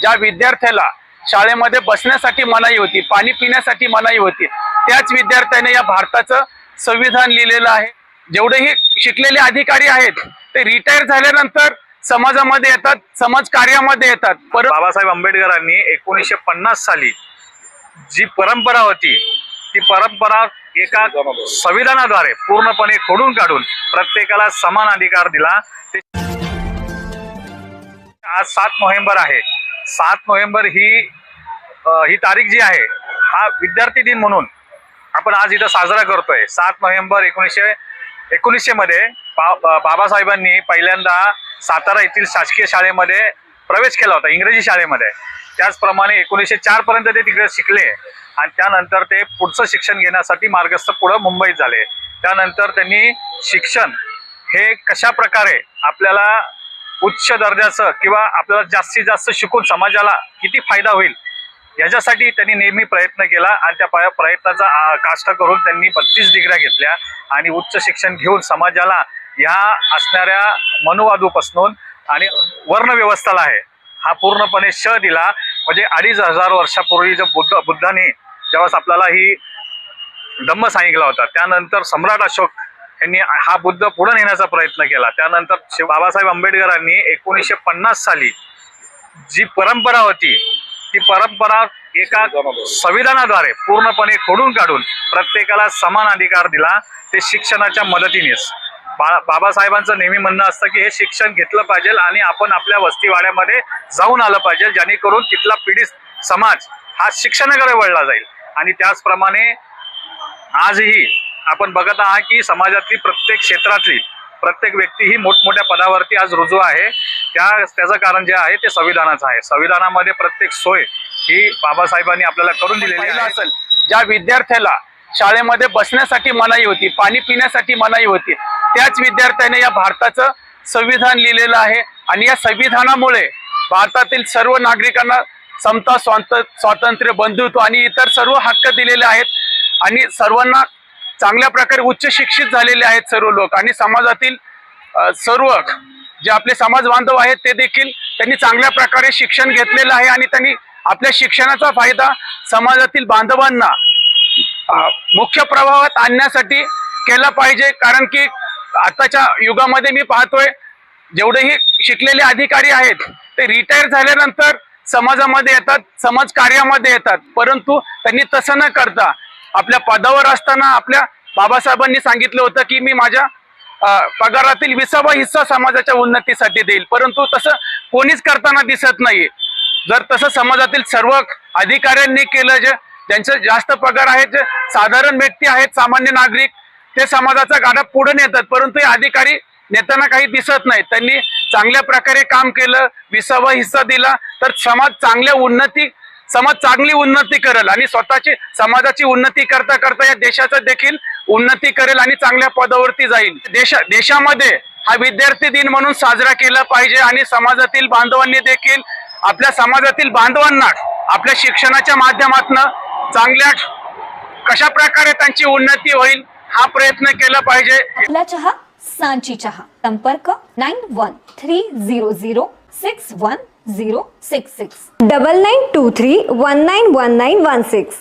ज्या विद्यार्थ्याला शाळेमध्ये बसण्यासाठी मनाई होती पाणी पिण्यासाठी मनाई होती त्याच विद्यार्थ्याने या भारताचं संविधान लिहिलेलं आहे. जेवढेही शिकलेले अधिकारी आहेत ते रिटायर झाल्यानंतर समाजामध्ये येतात समाज कार्यामध्ये येतात. परत बाबासाहेब आंबेडकरांनी एकोणीसशे पन्नास साली जी परंपरा होती ती परंपरा एका संविधानाद्वारे पूर्णपणे खोडून काढून प्रत्येकाला समान अधिकार दिला. ते आज सात नोव्हेंबर आहे. सात नोव्हेंबर ही ही तारीख जी आहे हा विद्यार्थी दिन म्हणून आपण आज इथं साजरा करतोय. सात नोव्हेंबर एकोणीसशे एकोणीसशे मध्ये बा बाबासाहेबांनी पहिल्यांदा सातारा येथील शासकीय शाळेमध्ये प्रवेश केला होता इंग्रजी शाळेमध्ये. त्याचप्रमाणे एकोणीसशे चार पर्यंत ते तिकडे शिकले आणि त्यानंतर ते पुढचं शिक्षण घेण्यासाठी मार्गस्थ पुढं मुंबईत झाले. त्यानंतर त्यांनी शिक्षण हे कशा प्रकारे आपल्याला उच्च दर्जाचं किंवा आपल्याला जास्तीत जास्त शिकून समाजाला किती फायदा होईल याच्यासाठी त्यांनी नेहमी प्रयत्न केला आणि त्या प्रयत्नाचा काष्ट करून त्यांनी बत्तीस डिग्र्या घेतल्या आणि उच्च शिक्षण घेऊन समाजाला ह्या असणाऱ्या मनुवादूपासून आणि वर्णव्यवस्थाला आहे हा पूर्णपणे श दिला. म्हणजे अडीच हजार वर्षापूर्वी जर बुद्ध बुद्धाने जेव्हा आपल्याला ही दम्म सांगितला होता त्यानंतर सम्राट अशोक यांनी हा बुद्ध पुढे नेण्याचा प्रयत्न केला. त्यानंतर बाबासाहेब आंबेडकरांनी एकोणीसशे पन्नास साली जी परंपरा होती ती परंपरा एका संविधानाद्वारे पूर्णपणे खोडून काढून प्रत्येकाला समान अधिकार दिला ते शिक्षणाच्या मदतीनेच. बा बाबासाहेबांचं नेहमी म्हणणं असतं की हे शिक्षण घेतलं पाहिजे आणि आपण आपल्या वस्तीवाड्यामध्ये जाऊन आलं पाहिजे जेणेकरून तिथला पीडित समाज हा शिक्षणाकडे वळला जाईल. आणि त्याचप्रमाणे आजही आपण बघत आहात की समाजातली प्रत्येक क्षेत्रातली प्रत्येक व्यक्ती ही मोठमोठ्या पदावरती आज रुजू आहे. त्या त्याचं कारण जे आहे ते संविधानाचं आहे. संविधानामध्ये प्रत्येक सोय ही बाबासाहेबांनी आपल्याला करून दिलेली असेल ज्या विद्यार्थ्याला शाळेमध्ये बसण्यासाठी मनाई होती पाणी पिण्यासाठी मनाई होती त्याच विद्यार्थ्याने या भारताचं संविधान लिहिलेलं आहे. आणि या संविधानामुळे भारतातील सर्व नागरिकांना समता स्वांत स्वातंत्र्य बंधुत्व आणि इतर सर्व हक्क दिलेले आहेत. आणि सर्वांना चांगल्या प्रकारे उच्च शिक्षित झालेले आहेत सर्व लोक आणि समाजातील सर्व जे आपले समाज बांधव आहेत ते देखील त्यांनी चांगल्या प्रकारे शिक्षण घेतलेलं आहे आणि त्यांनी आपल्या शिक्षणाचा फायदा समाजातील बांधवांना मुख्य प्रभावात आणण्यासाठी केला पाहिजे. कारण की आताच्या युगामध्ये मी पाहतोय जेवढेही शिकलेले अधिकारी आहेत ते रिटायर झाल्यानंतर समाजामध्ये येतात समाज कार्यामध्ये येतात. परंतु त्यांनी तसं न करता आपल्या पदावर असताना आपल्या बाबासाहेबांनी सांगितलं होतं की मी माझ्या पगारातील विसावा हिस्सा समाजाच्या उन्नतीसाठी देईल. परंतु तसं कोणीच करताना दिसत नाही जर तसं समाजातील सर्व अधिकाऱ्यांनी केलं जे ज्यांचे जास्त पगार आहेत जे साधारण व्यक्ती आहेत सामान्य नागरिक ते समाजाचा गाडा पुढे नेतात. परंतु हे अधिकारी नेताना काही दिसत नाही त्यांनी चांगल्या प्रकारे काम केलं विसावा हिस्सा दिला तर समाज चांगल्या उन्नती समाज चांगली उन्नती करेल आणि स्वतःची समाजाची उन्नती करता करता या देशाचं देखील उन्नती करेल आणि चांगल्या पदावरती जाईल. देशा देशामध्ये हा विद्यार्थी दिन म्हणून साजरा केला पाहिजे आणि समाजातील बांधवांनी देखील आपल्या समाजातील बांधवांना आपल्या शिक्षणाच्या माध्यमातून चांगल्या कशा प्रकारे त्यांची उन्नती होईल हा प्रयत्न केला पाहिजे. आपला चहा सांची चहा. संपर्क nine one three zero zero six one zero six six double nine two three one nine one nine one six